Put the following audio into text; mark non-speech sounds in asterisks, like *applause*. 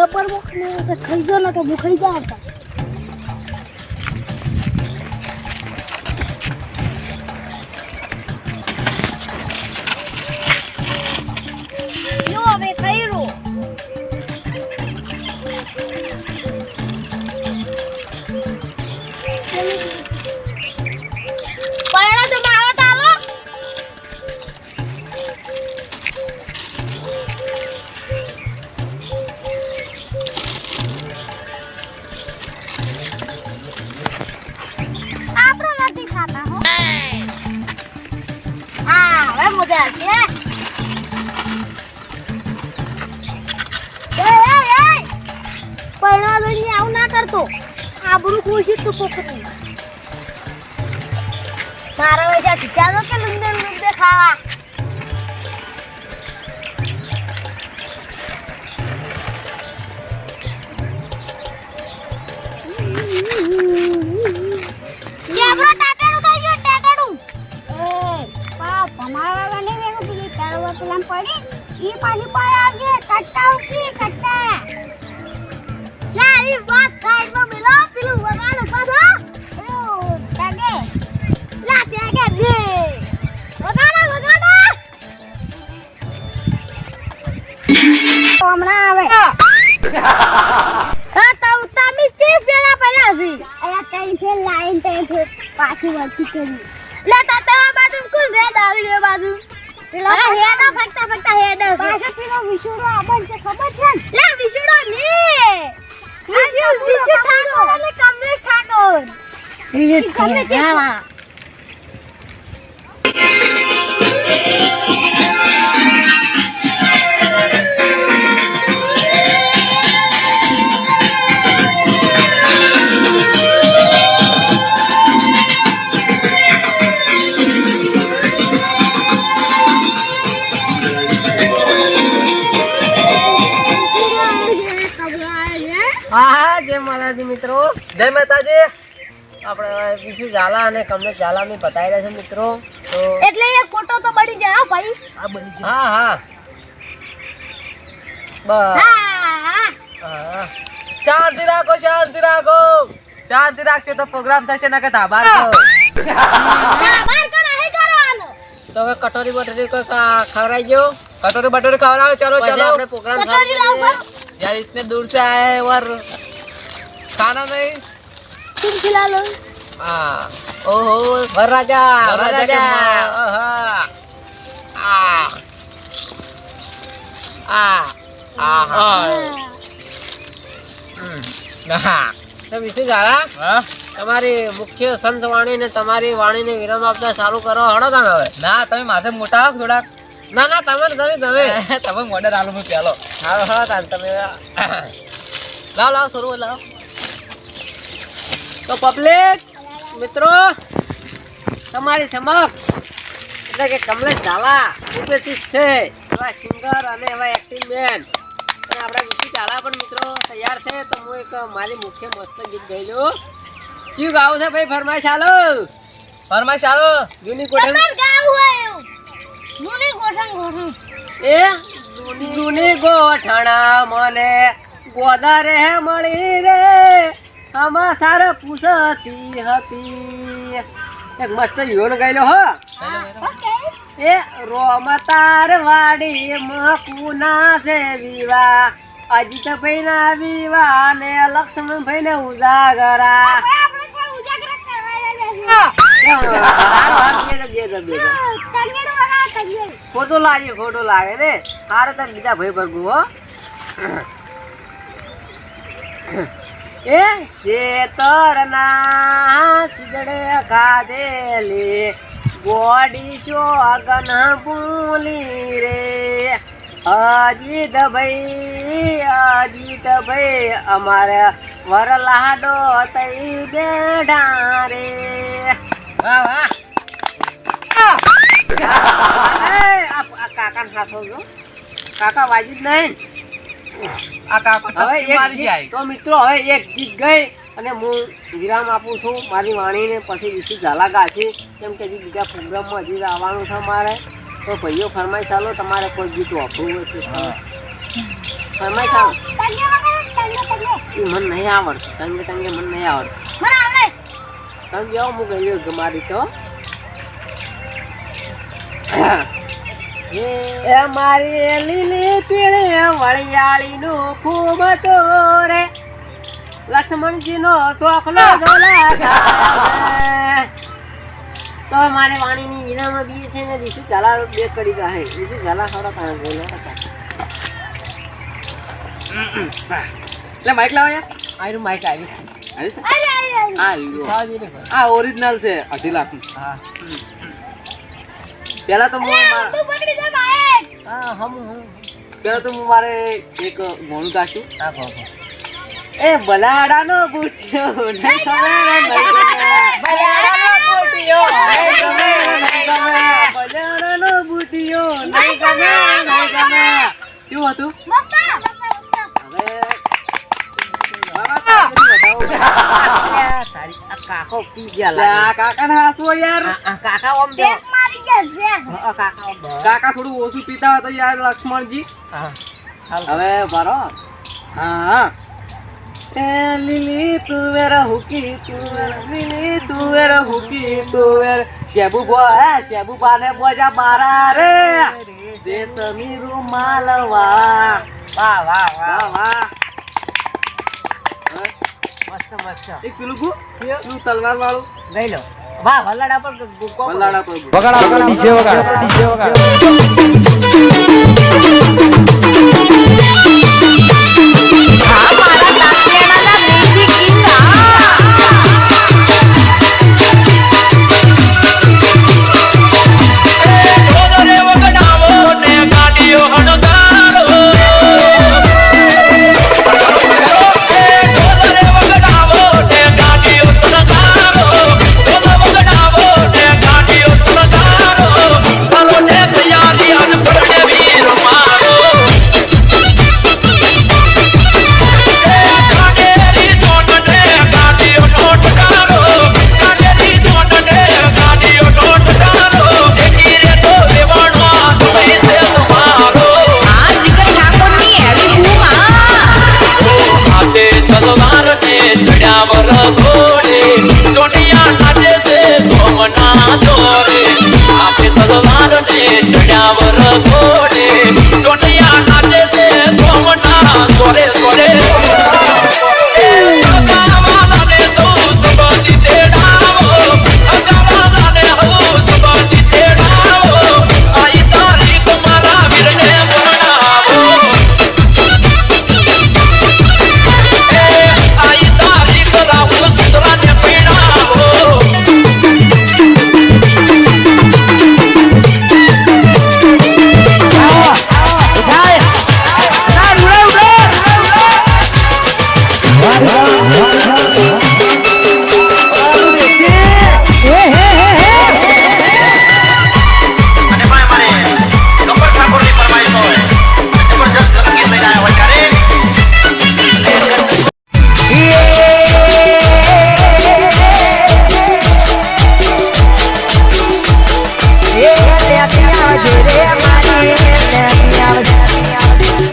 તો ખાઈ ખરીદો ને તો હું ખાઈ જાવ Thank જો આવું ના કરતો આબરૂ ખુશી તું પોખતું મારા વજા ખાવા? પેલા પડી ઈ પાણી પર આવજે કટ્ટા ઉકી કટ્ટા. લા વાત સાઈડ તો મિલો પેલું વગાડ ઉપાડો ઓ ટાગે લા ટાગે બે. વગાડો વગાડો. હમણાં આવે. *laughs* હા તો તમે ચી ફેરા પડ્યા છે અયા તઈ ફેર લાઈન ફેર પાછી વળતી કરી લે તો તમારા બાજુ કુલ રે? દારૂ લે બાજુ. પેલો હેડો ફકતા ફકતા હેડો પાછો પેલો વિશુડો આપણ છે ખબર છે લે વિશુડો ને વિશુ વિશુ ઠાકોર એટલે કમલેશ ઠાકોર વિશુ ઠાકોર માતાજી મિત્રો જય માતાજી આપણે વિશુ ઝાલા અને કમલેશ ઝાલાને બતાવી રહ્યા છે મિત્રો તો એટલે એ ફોટો તો બની જાય હો ભાઈ આ બની ગયું હા હા બસ હા હા. શાંતિ રાખો શાંતિ રાખો શાંતિ રાખશે તો પ્રોગ્રામ થશે ના કે ધાબાર તો ના બાર કો નહીં કરવાનો તો હવે કટોરી બટોરી કોઈ ખા- ખવડાવી દો કટોરી બટોરી ખવડાવો ચાલો ચાલો આપણે પ્રોગ્રામ કટોરી લાવો यार इतने दूर से आए हैं और खाना नहीं तुम खिला लो हाँ ओहो वरराजा वरराजा आहा आ आ आहा હમ. હા તો વિશુ ઝાલા તમારી મુખ્ય સંત વાણી ને તમારી વાણીને વિરામ આપતા ચાલુ કરો હળો તમે હવે ના તમે માથે મોટા આવો થોડાક ના ના તમારે તમે તમે તમે મોડર આલો હું પેલો હાલો હાલો તાન તમે લાવ લાવ થોડું લાવ તો પબ્લિક મિત્રો તમારી સમક્ષ એટલે કે કમલેશ ઝાલા ઉપસ્થિત છે. એવા સિંગર અને એવા એક્ટિંગ મેન અને આપણા વિશુ ઝાલા પણ મિત્રો તૈયાર છે. તો હું એક મારી મુખ્ય મસ્ત ગીત ગઈ લઉં. ચીવ ગાવું છે ભાઈ ફરમાઈશ હાલો ફરમાઈશ આલો. જૂની એવું. મુની ગોઠણ ગોઠણ. એ? જૂની ગોઠણા મને ગોદારે મળી રે. સમાચાર પૂછતી હતી. એક મસ્ત યોન ગયેલો હો. એ રોમતાર વાડી મકુના છે વિવા અજીત ભાઈ ના વિવા ને લક્ષ્મણ ભાઈ ને ઉજાગરા. ખોટું લાગે, ખોટો લાગે ને. હારે તમે બીજા ભાઈ ભરગું હો. એ શેતરના ચીજડે ખાધેલી ગોડી શોગન ભૂલી રે. અજીત ભાઈ અજીત ભાઈ અમારે વરલાડો તઈ બેઠા રે. વાહ વાહ. કાકાને હાથો. કાકા વાજી જ નહીં. આ કાકો હવે એક મારી જાય. તો મિત્રો હવે એક ગીત ગઈ અને હું વિરામ આપું છું મારી વાણીને. પછી વિશુ ઝાલા છે. કેમ કે હજી બીજા પ્રોગ્રામમાં હજી આવવાનું છે મારે તો ભાઈઓ ફરમાઈ ચાલો તમારે કોઈ ગીત વાપરવું હોય તો હા. ફરમાઈશ ચાલો ઈ મને નહીં આવડતું. ટંગે ટંગે મને નહીં આવડતું. તમે જાઓ હું ગયો મારી તો. એ મારી લીલી પીળી વળિયાળી નું ખૂબ તો રે લક્ષ્મણજી નો ચોખલો દોલા તો મારે વાણીની વિનામાં બી છે ને બીજું ચાલા બે કડી ગાહે. બીજું ચાલા ખરો કાં બોલો. એટલે માઇક લાવો યાર. આયરું માઈક આવી. આવી. આ ઓરિજિનલ છે અઢી લાખ હા. પેલા તો હું પકડી દે બાઈક હા હમ હમ પેલા તો હું મારે એક ગોણું કાશું હા કહો કહો. એ બલાડાનો બુટિયો ને ગમે રે, નહીં ગમે. બલાડાનો બુટિયો, નહીં ગમે રે, ગમે. બલાડાનો બુટિયો ને ગમે, નહીં ગમે. કેવું હતું કાકો પી ગયા લે, આ હાસવો યાર કાકા ઓમ બે. કાકા થોડું ઓછું પીતા હતા યાર લક્ષ્મણજી. હવે બરો હા. લીલી તુવેર હુકી તુવેર લીલી તુવેર હુકી તુવેર. શેબુ બો શેબુ બાને બોજા બારા રે. જે સમીરુ માલવા. વાહ વાહ વાહ. વાહ વાહ. મસ્ત મસ્ત. એક પેલું ગુ પેલું તલવાર વાળું. લઈ લો. વાહ વલ્લાડા પર ગુ- ગુ- ચોરે. આપે પર ને ચડ્યા વર ઘોડે